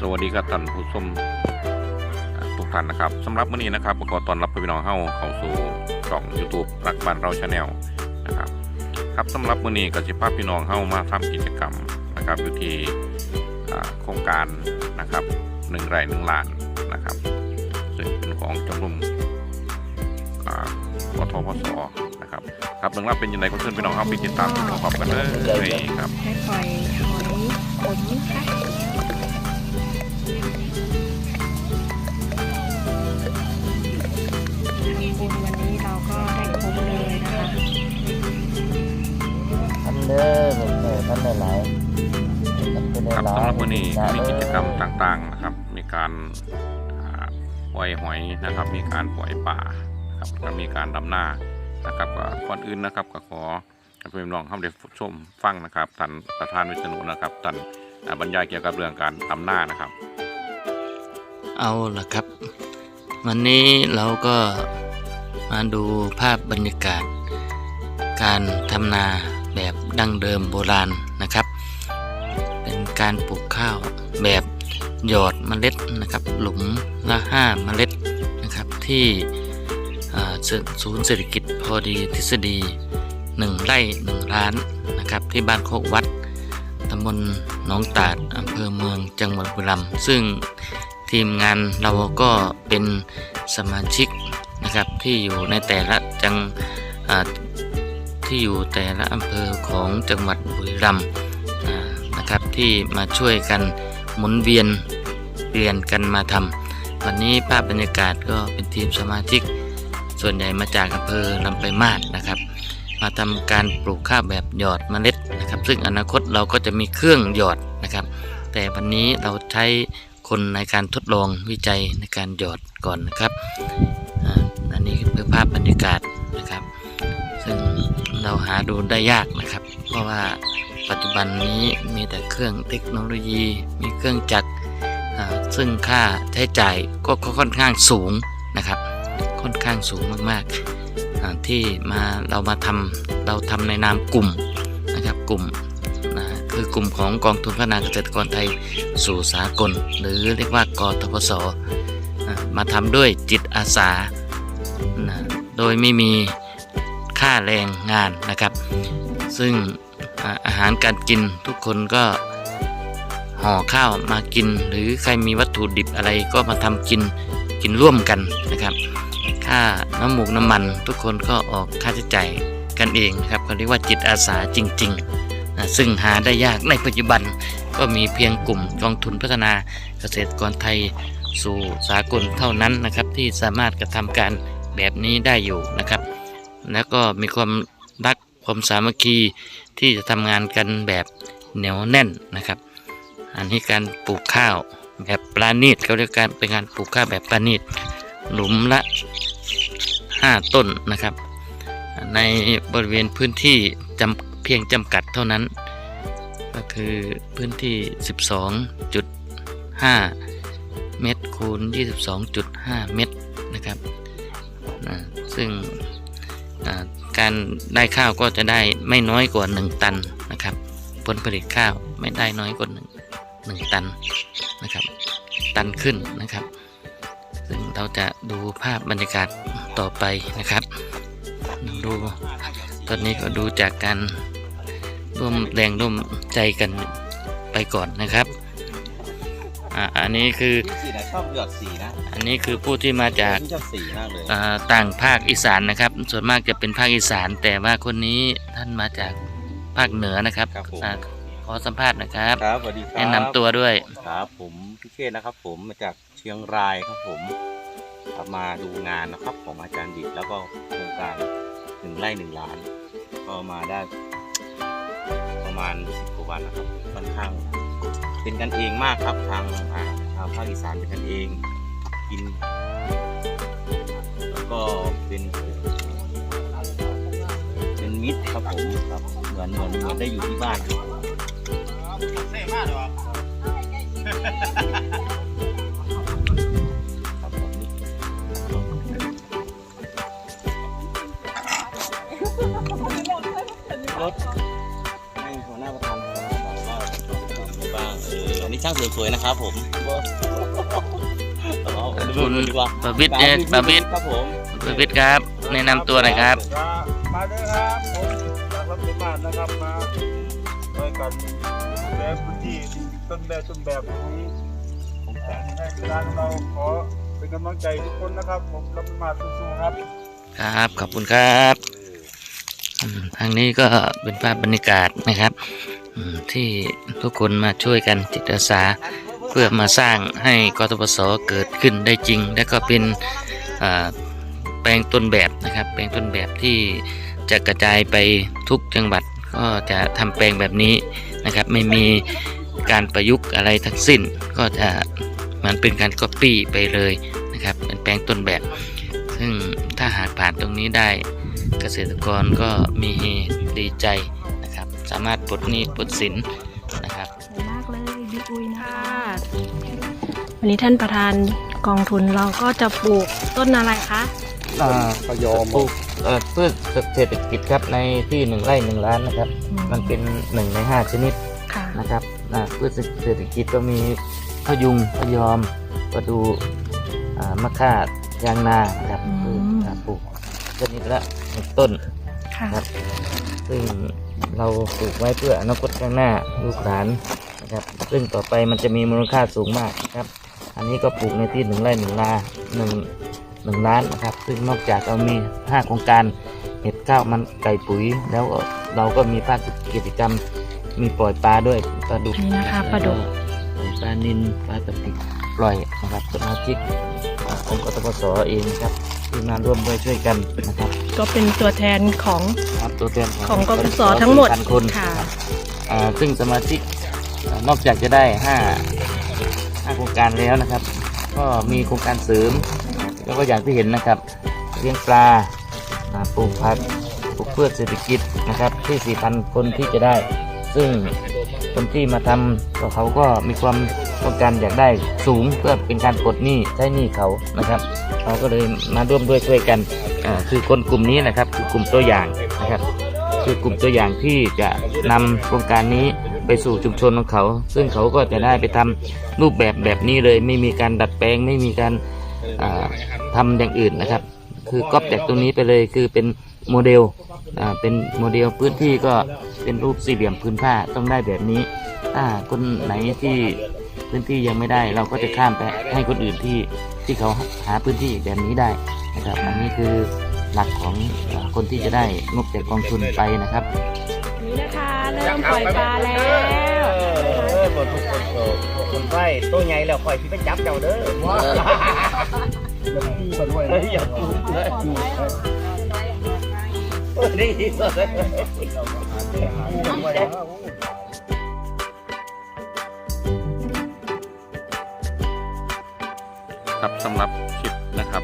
สวัสดีครับท่านผู้ชมทุกท่านนะครับสำหรับมื้อนี้นะครับขอตอนรับพี่น้องเฮาเข้าสู่ช่อง YouTube รักบ้านเราชาแนลนะครับครับสำหรับมื้อนี้ก็สิพาพี่น้องเฮามาทำกิจกรรมนะครับอยู่ที่โครงการนะครับหนึ่งไร่หนึ่งล้านนะครับ ซึ่งเป็นของชมรมอ่ากทพสนะครับครับเรื่องราวเป็นยังไงก็เชิญพี่น้องเฮาไปติดตามชมพร้อมกันเลยครับได้ปล่อยหอยขมค่ะ เด้อผมเออท่านหลายๆท่านเป็นครับหลายสำหรับวันนี้จ้ามีกิจกรรมต่างๆนะครับ มีการอ่าปล่อยหอยนะครับ มีการปล่อยป่านะครับแล้วมีการดำหน้านะครับก็ก่อนอื่นนะครับก็ขอให้พี่น้องเข้าได้ชมฟังนะครับท่านประธานวิษณุนะครับท่านอ่าบรรยายเกี่ยวกับเรื่องการดำหน้านะครับ เอาละครับ วันนี้เราก็มาดูภาพบรรยากาศ การทำนา แบบดั้งเดิมโบราณนะครับ เป็นการปลูกข้าวแบบหยอดเมล็ดนะครับ หลุมละห้าเมล็ดนะครับที่ศูนย์เศรษฐกิจพอดีทฤษฎี 1 ไร่ 1 ล้านนะครับที่บ้านโคกวัดตำบลหนองตาดอำเภอเมืองจังหวัดบุรีรัมย์ซึ่งทีมงานเราก็เป็นสมาชิกนะครับที่อยู่ในแต่ละจัง ที่อยู่แต่ละอำเภอของจังหวัดบุรีรัมย์นะครับที่มาช่วยกันหมุนเวียนเปลี่ยนกันมาทำวันนี้ภาพบรรยากาศก็เป็นทีมสมาชิก ส่วนใหญ่มาจากอำเภอลำไปายมาศนะครับ มาทำการปลูกข้าวแบบหยอดเมล็ดนะครับ ซึ่งอนาคตเราก็จะมีเครื่องหยอดนะครับ แต่วันนี้เราใช้คนในการทดลองวิจัยในการหยอดก่อนนะครับอันนี้คือภาพบรรยากาศนะครับ ซึ่ง เราหาดูได้ยากนะครับ เพราะว่าปัจจุบันนี้มีแต่เครื่องเทคโนโลยี มีเครื่องจักรซึ่งค่าใช้จ่ายก็ค่อนข้างสูงนะครับ ค่อนข้างสูงมากๆที่มาเรามาทำเราทำในนามกลุ่มนะครับกลุ่มนะคือกลุ่มของกองทุนพัฒนาเกษตรกรไทยสู่สากล หรือเรียกว่ากทพสมาทำด้วยจิตอาสานะโดยไม่มี ค่าแรงงานนะครับ ซึ่งอาหารการกินทุกคนก็ห่อข้าวมากิน หรือใครมีวัตถุดิบอะไรก็มาทำกินกินร่วมกันนะครับ ค่าน้ำหมูกน้ำมัน ทุกคนก็ออกค่าใช้จ่ายกันเองนะครับเขาเรียกว่าจิตอาสาจริงๆนะซึ่งหาได้ยากในปัจจุบันก็มีเพียงกลุ่มกองทุนพัฒนาเกษตรกรไทยสู่สากลเท่านั้นนะครับที่สามารถกระทำการแบบนี้ได้อยู่นะครับ แล้วก็มีความรักความสามัคคีที่จะทำงานกันแบบเหนียวแน่นนะครับ อันนี้การปลูกข้าวแบบปราณีตเขาเรียกการเป็นการปลูกข้าวแบบปราณีตหลุมละ 5 ต้นนะครับ ในบริเวณพื้นที่จำเพียงจำกัดเท่านั้น ก็คือพื้นที่ 12.5 เมตรคูณ 22.5 เมตรนะครับซึ่ง การได้ข้าวก็จะได้ไม่น้อยกว่า 1 ตันนะครับ ผลผลิตข้าวไม่ได้น้อยกว่า1 1ตันนะครับ ตันขึ้นนะครับ ซึ่งเราจะดูภาพบรรยากาศต่อไปนะครับ ดูตอนนี้ก็ดูจากการร่วมแรงร่วมใจกันไปก่อนนะครับ อ่าอันนี้คือสีนะชอบหยอดสีนะอันนี้คือผู้ที่มาจากชอบสีมากเลยอ่าต่างภาคอีสานนะครับ ส่วนมากจะเป็นภาคอีสาน แต่ว่าคนนี้ท่านมาจากภาคเหนือนะครับครับผมอ่าขอสัมภาษณ์นะครับครับสวัสดีครับแนะนำตัวด้วยครับ ผมพี่เชษนะครับ ผมมาจากเชียงรายครับผมครับมาดูงานนะครับของอาจารย์ดิษแล้วก็โครงการหนึ่งไร่หนึ่งล้าน ก็มาได้ ประมาณสิบกว่าวันนะครับค่อนข้าง เป็นกันเองมากครับทางอ่าทางภาคอีสานเป็นกันเองกิน แล้วก็เป็นเป็นมิตรครับผมครับเหมือนเหมือนเหมือนได้อยู่ที่บ้านครับครับผมากว่าทำบ้างเอออันนี้ช่างช่างเสริม สวยนะครับผมเอาคุณดีกว่าประวิตรเนี่ยประวิตรครับผมประวิตรครับ แนะนำตัวหน่อยครับ มาด้วยครับผมจากรับเป็นบ้านนะครับมาช่วยกันดูแลพื้นที่ต้นแบบต้นแบบนี้ในร้านเราขอเป็นกำลังใจทุกคนนะครับผมรับเป็นมาสู้ๆครับ ครับขอบคุณครับอืมทางนี้ก็เป็นภาพบรรยากาศนะครับอืม ที่ทุกคนมาช่วยกันจิตอาสา เพื่อมาสร้างให้กทปสเกิดขึ้นได้จริง และก็เป็นแปลงต้นแบบนะครับ แปลงต้นแบบที่จะกระจายไปทุกจังหวัดก็จะทำแปลงแบบนี้นะครับ ไม่มีการประยุกต์อะไรทั้งสิ้น ก็จะเหมันเป็นการก๊อปปี้ไปเลยนะครับเป็นแปลงต้นแบบ ซึ่งถ้าหากผ่านตรงนี้ได้เกษตรกรก็มีเฮดีใจ สามารถปลดหนี้ปลดสินนะครับสวยมากเลยบิ๊กอุยนะคะวันนี้ท่านประธานกองทุนเราก็จะปลูกต้นอะไรคะประยอมปลูกเอ่อพืชเศรษฐกิจครับในที่หนึ่งไร่หนึ่งล้านนะครับ มันเป็นหนึ่งในห้าชนิดค่ะนะครับอ่าพืชเศรษฐกิจก็มีพะยุงพะยอมประดูอ่ามะข่ายางนานะครับอืมคืออ่าปลูกชนิดละหนึ่งต้นค่ะ ครับซึ่ง เราปลูกไว้เพื่ออนาคตข้างหน้าลูกหลานนะครับ ซึ่งต่อไปมันจะมีมูลค่าสูงมากนะครับ อันนี้ก็ปลูกในที่หนึ่งไร่หนึ่งลาหนึ่งหนึ่งล้านนะครับ ซึ่งนอกจากเรามีห้าโครงการเห็ดข้าวมันไก่ปุ๋ย แล้วเราก็มีภาคกิจกรรมมีปล่อยปลาด้วยปลาดุกอันนี้นะคะปลาดุกปล่อยปลานินปลาตะปิกปล่อยนะครับสมาชิกอ่าองค์กตปสเองนะครับ ที่มาร่วมด้วยช่วยกันนะครับก็เป็นตัวแทนของ ครับตัวแทนของกปสทั้งหมดพันคนค่ะรับอ่าซึ่งสมาชิกอ่านอกจากจะได้ห้าห้าโครงการแล้วนะครับ ก็มีโครงการเสริม แล้วก็อย่างที่เห็นนะครับ เลี้ยงปลาอ่าปลูกผักปลูกพืชเศรษฐกิจนะครับที่ 4,000 คนที่จะได้ ซึ่งคนที่มาทำก็เขาก็มีความ ต้องการอยากได้สูงเพื่อเป็นการปลดหนี้ใช้หนี้เขานะครับเราก็เลยมาร่วมด้วยช่วยกันอ่าคือคนกลุ่มนี้นะครับคือกลุ่มตัวอย่างนะครับคือกลุ่มตัวอย่างที่จะนำโครงการนี้ไปสู่ชุมชนของเขา ซึ่งเขาก็จะได้ไปทำรูปแบบแบบนี้เลย ไม่มีการดัดแปลง ไม่มีการอ่าทำอย่างอื่นนะครับ คือก๊อปจากตรงนี้ไปเลยคือเป็นโมเดลเป็นโมเดลพื้นที่ก็เป็นรูปสี่เหลี่ยมพื้นผ้าต้องได้แบบนี้ถ้าคนไหนที่ พื้นที่ยังไม่ได้ เราก็จะข้ามไปให้คนอื่นที่ที่เขาหาพื้นที่แบบนี้ได้นะครับ อันนี้คือหลักของเอ่อคนที่จะได้งบจากกองทุนไปนะครับนี่นะคะเริ่มปล่อยปลาแล้วเออคนทุกคนโตคนไฟตัวใหญ่แล้วคอยที่ไปจับเจ้าเด้อว้าอย่าพูดกันด้วยอย่าพูดเลยนี่ ครับสำหรับคลิปนะครับ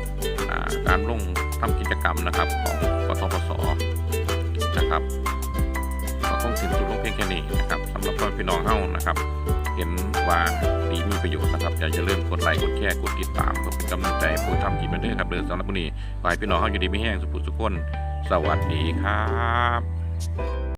การลงทำกิจกรรมนะครับของกทปสนะครับก็คงสิ้นสุดลงเพียงแค่นี้นะครับสำหรับพ่อพี่น้องเฮานะครับ เห็นว่าดีมีประโยชน์นะครับ อย่าลืมกดไลค์กดแชร์กดติดตามเพื่อเป็นกำลังใจผู้ทำคลิปมาด้วยครับเดินสำหรับวันนี้ขอให้พี่น้องเฮาอยู่ดีไม่แห้งสุขสุขคนสวัสดีครับ